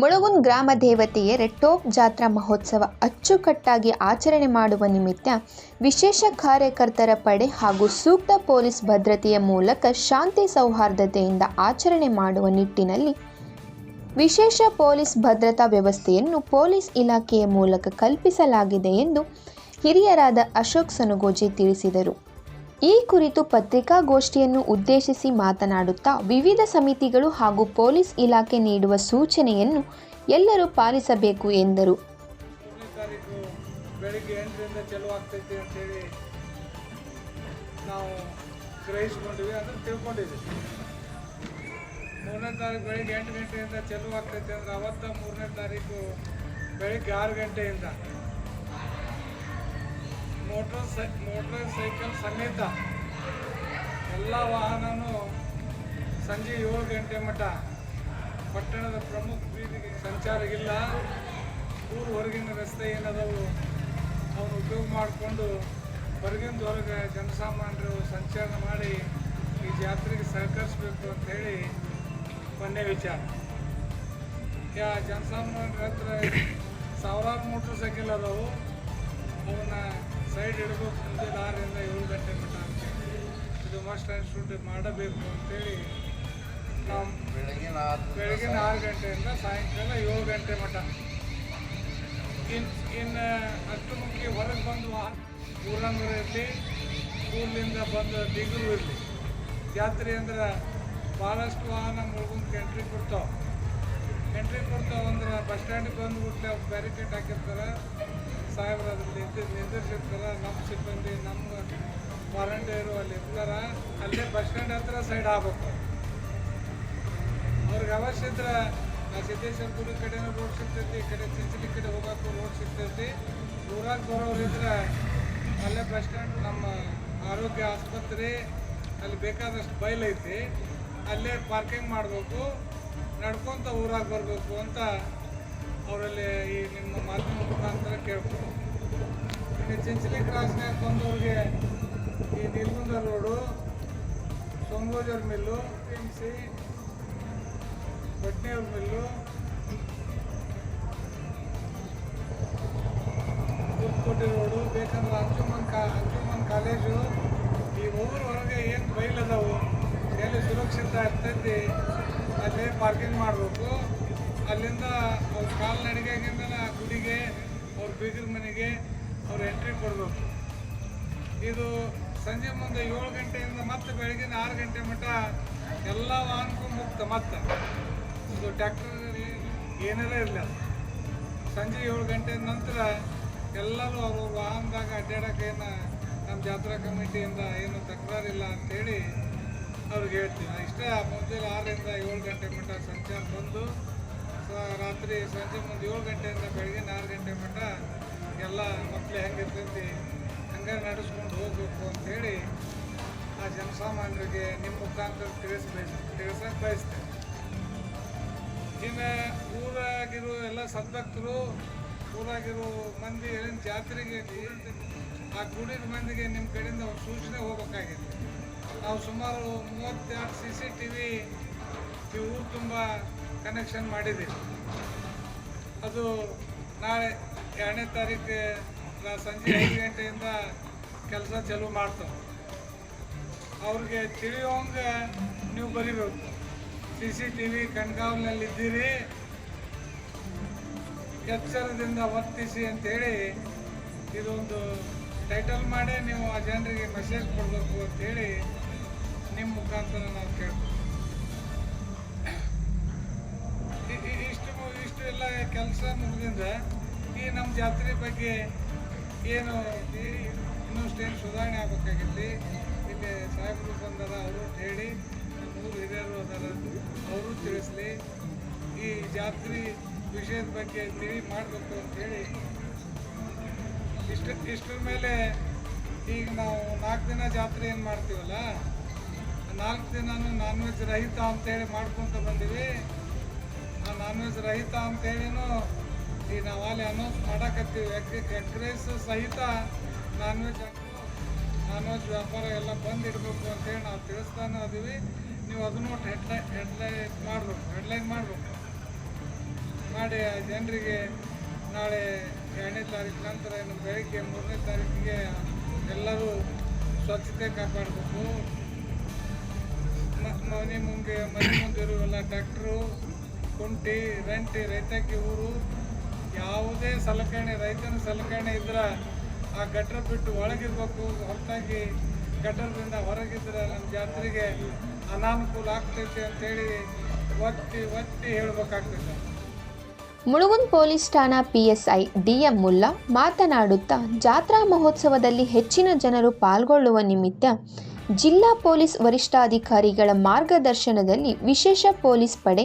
ಮುಳಗುಂದ್ ಗ್ರಾಮ ದೇವತೆಯ ರೆಟ್ಟೋಪ್ ಜಾತ್ರಾ ಮಹೋತ್ಸವ ಅಚ್ಚುಕಟ್ಟಾಗಿ ಆಚರಣೆ ಮಾಡುವ ನಿಮಿತ್ತ ವಿಶೇಷ ಕಾರ್ಯಕರ್ತರ ಪಡೆ ಹಾಗೂ ಸೂಕ್ತ ಪೊಲೀಸ್ ಭದ್ರತೆಯ ಮೂಲಕ ಶಾಂತಿ ಸೌಹಾರ್ದತೆಯಿಂದ ಆಚರಣೆ ಮಾಡುವ ನಿಟ್ಟಿನಲ್ಲಿ ವಿಶೇಷ ಪೊಲೀಸ್ ಭದ್ರತಾ ವ್ಯವಸ್ಥೆಯನ್ನು ಪೊಲೀಸ್ ಇಲಾಖೆಯ ಮೂಲಕ ಕಲ್ಪಿಸಲಾಗಿದೆ ಎಂದು ಹಿರಿಯರಾದ ಅಶೋಕ್ ಸನುಗೋಜಿ ತಿಳಿಸಿದರು. ಈ ಕುರಿತು ಪತ್ರಿಕಾಗೋಷ್ಠಿಯನ್ನು ಉದ್ದೇಶಿಸಿ ಮಾತನಾಡುತ್ತಾ ವಿವಿಧ ಸಮಿತಿಗಳು ಹಾಗೂ ಪೊಲೀಸ್ ಇಲಾಖೆ ನೀಡುವ ಸೂಚನೆಯನ್ನು ಎಲ್ಲರೂ ಪಾಲಿಸಬೇಕು ಎಂದರು. ಬೆಳಿಗ್ಗೆ ನಾವು ಮೂರನೇ ತಾರೀಕು ಬೆಳಿಗ್ಗೆ ಎಂಟು ಗಂಟೆಯಿಂದ ಚಲುವಾಗ್ತೈತೆ ಆಗ್ತೈತಿ ಅಂದ್ರೆ ಅವತ್ತ ಮೂರನೇ ತಾರೀಕು ಬೆಳಿಗ್ಗೆ ಆರು ಗಂಟೆಯಿಂದ. ಮೋಟ್ರ್ ಸೈ, ಮೋಟರ್ ಸೈಕಲ್ ಸಮೇತ ಎಲ್ಲ ವಾಹನನೂ ಸಂಜೆ ಏಳು ಗಂಟೆ ಮಟ್ಟ ಪಟ್ಟಣದ ಪ್ರಮುಖ ಬೀದಿಗೆ ಸಂಚಾರ ಇಲ್ಲ ಊರು ಹೊರಗಿನ ರಸ್ತೆ ಏನದವು? ಅವನು ಉಪಯೋಗ ಮಾಡಿಕೊಂಡು ಹೊರಗಿಂದ ಹೊರಗೆ ಜನಸಾಮಾನ್ಯರು ಸಂಚಾರ ಮಾಡಿ ಈ ಜಾತ್ರೆಗೆ ಸಹಕರಿಸಬೇಕು ಅಂತ ಹೇಳಿ ಮೊನ್ನೆ ವಿಚಾರ. ಯಾ ಜನಸಾಮಾನ್ಯರ ಹತ್ರ ಸಾವಿರಾರು ಮೋಟ್ರ್ ಸೈಕಲ್ ಅದಾವು. ಅವನ್ನ ಸೈಡ್ ಇಡಬೇಕು ಮುಂದೆ ಆರರಿಂದ ಏಳು ಗಂಟೆ ಮಟ್ಟ ಅಂತೇಳಿ ಇದು ಮಸ್ಟ್ ಆ್ಯಂಡ್ ಶುಡ್ ಮಾಡಬೇಕು ಅಂತೇಳಿ ನಾವು ಬೆಳಗಿನ ಬೆಳಗಿನ ಆರು ಗಂಟೆಯಿಂದ ಸಾಯಂಕಾಲ ಏಳು ಗಂಟೆ ಮಟ್ಟ ಇನ್ನು ಇನ್ನು ಅಷ್ಟು ಮುಖ್ಯ ಹೊರಗೆ ಬಂದು ವಾಹನ ಊರಂಗರು ಇರಲಿ ಊರ್ಲಿಂದ ಬಂದು ದಿಗರು ಇರಲಿ. ಜಾತ್ರೆ ಅಂದ್ರೆ ಭಾಳಷ್ಟು ವಾಹನ ಮುಳುಗುಂದಕ್ಕೆ ಎಂಟ್ರಿ ಕೊಡ್ತಾವೆ. ಎಂಟ್ರಿ ಕೊಡ್ತಾವೆ ಅಂದ್ರೆ ಬಸ್ ಸ್ಟ್ಯಾಂಡಿಗೆ ಬಂದುಬಿಟ್ಲೆ ಅವ್ರು ಬ್ಯಾರಿಕೇಡ್ ಹಾಕಿರ್ತಾರೆ. ನಿಂತು ನಿಂದಿರ್ಸಿರ್ತಾರೆ ನಮ್ಮ ಸಿಬ್ಬಂದಿ, ನಮ್ಮ ವಾರಂಟಿಯರು ಅಲ್ಲಿ ಇರ್ತಾರ, ಅಲ್ಲೇ ಬಸ್ ಸ್ಟ್ಯಾಂಡ್ ಹತ್ರ ಸೈಡ್ ಆಗ್ಬೇಕು. ಅವ್ರಿಗೆ ಅವಶ್ಯ ಇದ್ರೆ ಆ ಸಿದ್ದೇಶ್ವರ ಕಡೆನೂ ರೋಡ್ ಸಿಗ್ತೈತಿ, ಈ ಕಡೆ ಚಿಂಚಲಿ ಕಡೆ ಹೋಗೋಕು ರೋಡ್ ಸಿಗ್ತೈತಿ. ಊರಾಗ ಬರೋರು ಇದ್ರೆ ಅಲ್ಲೇ ಬಸ್ ಸ್ಟ್ಯಾಂಡ್ ನಮ್ಮ ಆರೋಗ್ಯ ಆಸ್ಪತ್ರೆ, ಅಲ್ಲಿ ಬೇಕಾದಷ್ಟು ಬಯಲೈತಿ ಅಲ್ಲೇ ಪಾರ್ಕಿಂಗ್ ಮಾಡಬೇಕು, ನಡ್ಕೊತ ಊರಾಗ ಬರಬೇಕು ಅಂತ ಅವರಲ್ಲಿ ಈ ನಿಮ್ಮ ಮಾಧ್ಯಮ ಮುಖಾಂತರ ಇನ್ನು ಚಿಂಚಲಿ ಕ್ರಾಸ್ನಾಗ ಬಂದವ್ರಿಗೆ ಈ ನಿರ್ಗುಂದ ರೋಡು ಸೋಮಗೋಜರ್ ಮಿಲ್ಲು ಎಂ ಸಿ ಮಿಲ್ಲು ಕೋಟೆ ರೋಡು ಬೇಕಂದ್ರೆ ಅಂಜುಮನ್ ಕಾ ಅಂಜುಮನ್ ಕಾಲೇಜು ಈ ಊರ ಒಳಗೆ ಏನು ಬೈಲದವು ಎಲ್ಲಿ ಸುರಕ್ಷಿತ ಇರ್ತೈತಿ, ಅಲ್ಲೇ ಪಾರ್ಕಿಂಗ್ ಮಾಡಬೇಕು. ಅಲ್ಲಿಂದ ಕಾಲ್ನಡಿಗೆಗಿಂದ ಗುಡಿಗೆ ಅವ್ರ ಬೀಗರ ಮನೆಗೆ ಅವ್ರು ಎಂಟ್ರಿ ಕೊಡಬೇಕು. ಇದು ಸಂಜೆ ಮುಂದೆ ಏಳು ಗಂಟೆಯಿಂದ ಮತ್ತೆ ಬೆಳಗಿನ ಆರು ಗಂಟೆ ಮಟ್ಟ ಎಲ್ಲ ವಾಹನಕ್ಕೂ ಮುಕ್ತ, ಮತ್ತೆ. ಇದು ಟ್ಯಾಕ್ಟರ್ ಏನೆಲ್ಲ ಇರಲಿ ಸಂಜೆ ಏಳು ಗಂಟೆ ನಂತರ ಎಲ್ಲರೂ ಅವರು ವಾಹನದಾಗ ಅಡ್ಡಾಡೋಕ್ಕೇನು ನಮ್ಮ ಜಾತ್ರಾ ಕಮಿಟಿಯಿಂದ ಏನು ತಕರಾರಿಲ್ಲ ಅಂತೇಳಿ ಅವ್ರಿಗೆ ಹೇಳ್ತೀವಿ. ಇಷ್ಟೇ ಮುಂಜಾನೆ ಆರರಿಂದ ಏಳು ಗಂಟೆ ಮಟ್ಟ ಸಂಚಾರ ಬಂದು ರಾತ್ರಿ ಸಂಜೆ ಮುಂದೆ ಏಳು ಗಂಟೆಯಿಂದ ಬೆಳಗ್ಗೆ ನಾಲ್ಕು ಗಂಟೆ ಮಟ್ಟ ಎಲ್ಲ ಮಕ್ಕಳು ಹೆಂಗಿರ್ತೈತಿ ಹಂಗೆ ನಡೆಸ್ಕೊಂಡು ಹೋಗ್ಬೇಕು ಅಂಥೇಳಿ ಆ ಜನಸಾಮಾನ್ಯರಿಗೆ ನಿಮ್ಮ ಮುಖಾಂತರ ತಿಳಿಸ್ಬೇಕು ತಿಳಿಸಕ್ಕೆ ಬಯಸ್ತೇನೆ. ಇನ್ನು ಊರಾಗಿರೋ ಎಲ್ಲ ಸದ್ಭಕ್ತರು ಊರಾಗಿರೋ ಮಂದಿ ಏನು ಜಾತ್ರೆಗೆ ಆ ಗುಡಿದ ಮಂದಿಗೆ ನಿಮ್ಮ ಕಡೆಯಿಂದ ಸೂಚನೆ ಹೋಗ್ಬೇಕಾಗಿದೆ. ನಾವು ಸುಮಾರು ಮೂವತ್ತೆರಡು ಸಿ ಸಿ ಟಿ ವಿ ಊರು ತುಂಬ ಕನೆಕ್ಷನ್ ಮಾಡಿದ್ದೀವಿ ಅದು ನಾಳೆ ಎರಡನೇ ತಾರೀಕು ಸಂಜೆ ಐದು ಗಂಟೆಯಿಂದ ಕೆಲಸ ಚಾಲೂ ಮಾಡ್ತಾವೆ ಅವ್ರಿಗೆ ತಿಳಿಯೋಂಗೆ ನೀವು ಬರಿಬೇಕು. ಸಿ ಸಿ ಟಿ ವಿ ಕಣ್ಗಾವಲಿನಲ್ಲಿದ್ದೀರಿ ಎಚ್ಚರದಿಂದ ವರ್ತಿಸಿ ಅಂತೇಳಿ ಇದೊಂದು ಟೈಟಲ್ ಮಾಡಿ ನೀವು ಆ ಜನರಿಗೆ ಮೆಸೇಜ್ ಕೊಡಬೇಕು ಅಂತೇಳಿ ನಿಮ್ಮ ಮುಖಾಂತರ ನಾವು ಕೇಳ್ತೀವಿ ಕೆಲಸ ಮುಗಿದಿಂದ ಈ ನಮ್ಮ ಜಾತ್ರೆ ಬಗ್ಗೆ ಏನು ಇನ್ನಷ್ಟು ಏನು ಸುಧಾರಣೆ ಆಗಬೇಕಾಗಿತ್ತು ಇಲ್ಲಿ ಸಾಹೇಬರು ಬಂದಾರ ಅವರು ಹೇಳಿ, ನಮ್ಮ ಊರು ಹಿರಿಯರು ಅದಾರ ಅವರು ತಿಳಿಸ್ಲಿ. ಈ ಜಾತ್ರೆ ವಿಷಯದ ಬಗ್ಗೆ ತಿಳಿ ಮಾಡಬೇಕು ಅಂತೇಳಿ ಇಷ್ಟ, ಇಷ್ಟರ ಮೇಲೆ ಈಗ ನಾವು ನಾಲ್ಕು ದಿನ ಜಾತ್ರೆ ಏನು ಮಾಡ್ತೀವಲ್ಲ, ನಾಲ್ಕು ದಿನ ನಾನ್ ವೆಜ್ ರಹಿತ ಅಂತೇಳಿ ಮಾಡ್ಕೊತ ಬಂದೀವಿ. ವೆಜ್ ರಹಿತ ಅಂತೇಳಿನೂ ಈಗ ನಾವು ಅಲ್ಲಿ ಅನೌನ್ಸ್ ಮಾಡಕತ್ತೀವಿ. ಯಾಕೆ ಎಗ್ ರೈಸ್ ಸಹಿತ ನಾನ್ ವೆಜ್ ನಾನ್ ವೆಜ್ ವ್ಯಾಪಾರ ಎಲ್ಲ ಬಂದ್ ಇಡಬೇಕು ಅಂತೇಳಿ ನಾವು ತಿಳಿಸ್ತಾನೆ ಅದೀವಿ ನೀವು ಅದನ್ನು ಹೆಡ್ಲೈ ಹೆಡ್ಲೈನ್ ಮಾಡಬೇಕು ಹೆಡ್ಲೈನ್ ಮಾಡಬೇಕು. ಮಾಡಿ ಜನರಿಗೆ ನಾಳೆ ಎರಡನೇ ತಾರೀಕು ನಂತರ ಇನ್ನು ಬೆಳಗ್ಗೆ ಮೂರನೇ ತಾರೀಕಿಗೆ ಎಲ್ಲರೂ ಸ್ವಚ್ಛತೆ ಕಾಪಾಡಬೇಕು. ಮನೆ ಮುಂದೆ ಮನೆ ಮುಂದೆ ಇರುವೆಲ್ಲ ಡಾಕ್ಟ್ರು ಕುಂಟಿ, ರಂಟಿ, ರೈತಕ್ಕೆ ಊರು, ಯಾವುದೇ ಸಲಕರಣೆ, ರೈತನ ಸಲಕರಣೆ ಇದ್ರೆ ಆ ಗಟ್ರ ಬಿಟ್ಟು ಒಳಗಿರ್ಬೇಕು, ಹೊರತಾಗಿ ಗಟ್ಟರದಿಂದ ಹೊರಗಿದ್ರೆ ನಮ್ಮ ಜಾತ್ರೆಗೆ ಅನಾನುಕೂಲ ಆಗ್ತೈತೆ ಅಂತೇಳಿ ಒತ್ತಿ ಒತ್ತಿ ಹೇಳ್ಬೇಕಾಗ್ತದೆ ಮುಳುಗುನ್ ಪೊಲೀಸ್ ಠಾಣಾ ಪಿಎಸ್ಐ ಡಿಎಂ ಮುಲ್ಲಾ ಮಾತನಾಡುತ್ತಾ, ಜಾತ್ರಾ ಮಹೋತ್ಸವದಲ್ಲಿ ಹೆಚ್ಚಿನ ಜನರು ಪಾಲ್ಗೊಳ್ಳುವ ನಿಮಿತ್ತ ಜಿಲ್ಲಾ ಪೊಲೀಸ್ ವರಿಷ್ಠಾಧಿಕಾರಿಗಳ ಮಾರ್ಗದರ್ಶನದಲ್ಲಿ ವಿಶೇಷ ಪೊಲೀಸ್ ಪಡೆ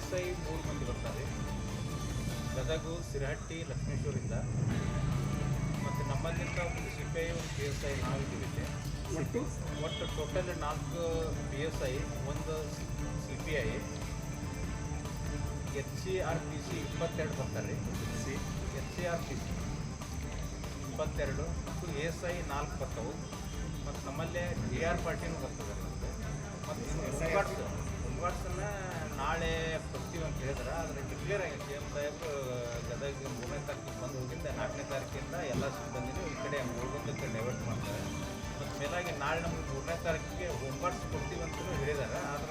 ಎಸ್ ಐ ಮೂರು ಮಂದಿ ಬರ್ತಾರೆ. ಗದಗು ಸಿರಹಟ್ಟಿ ಲಕ್ಷ್ಮೇಶ್ವರಿಂದ. ಮತ್ತು ನಮ್ಮಲ್ಲಿಂದ ಒಂದು ಸಿಪಿಐ ಒಂದು ಪಿ ಎಸ್ ಐ ನಾವಿದ್ದೀವಿ ಇಲ್ಲಿ. ಒಟ್ಟು? ಒಟ್ಟು ಟೋಟಲ್ ನಾಲ್ಕು ಪಿ ಎಸ್ ಐ ಒಂದು C P I H C R P C ಇಪ್ಪತ್ತೆರಡು ಬರ್ತಾರೆ. C? H C R P C ಇಪ್ಪತ್ತೆರಡು ಮತ್ತು ಎ ಎಸ್ ಐ ನಾಲ್ಕು ಬರ್ತವೆ. ಮತ್ತು ನಮ್ಮಲ್ಲೇ ಕೆ ಆರ್ ಪಾರ್ಟಿನೂ ಬರ್ತದೆ ಮತ್ತು ಬರ್ತೀವಿ ಅಂತ ಹೇಳಿದ್ರೆ ಆದರೆ ಕ್ಲಿಯರ್ ಆಗಿದೆ ಸಿ ಎಂ ಸಾಹೇಬರು ಗದಗ ಮೂರನೇ ತಾರೀಕಿಗೆ ಬಂದು ಹೋಗಿದ್ದೆ ನಾಲ್ಕನೇ ತಾರೀಕಿಂದ ಎಲ್ಲ ಸಿಬ್ಬಂದಿನೂ ಈ ಕಡೆ ಮುಳುಗುಂದಕ್ಕೆ ಡೈವರ್ಟ್ ಮಾಡ್ತಾರೆ. ಮತ್ತು ಮೇಲಾಗಿ ನಾಳೆ ನಮಗೆ ಮೂರನೇ ತಾರೀಕಿಗೆ ಹೋಮ್ಗಾರ್ಡ್ಸ್ ಕೊಡ್ತೀವಿ ಅಂತಲೂ ಹೇಳಿದ್ದಾರೆ. ಆದರೆ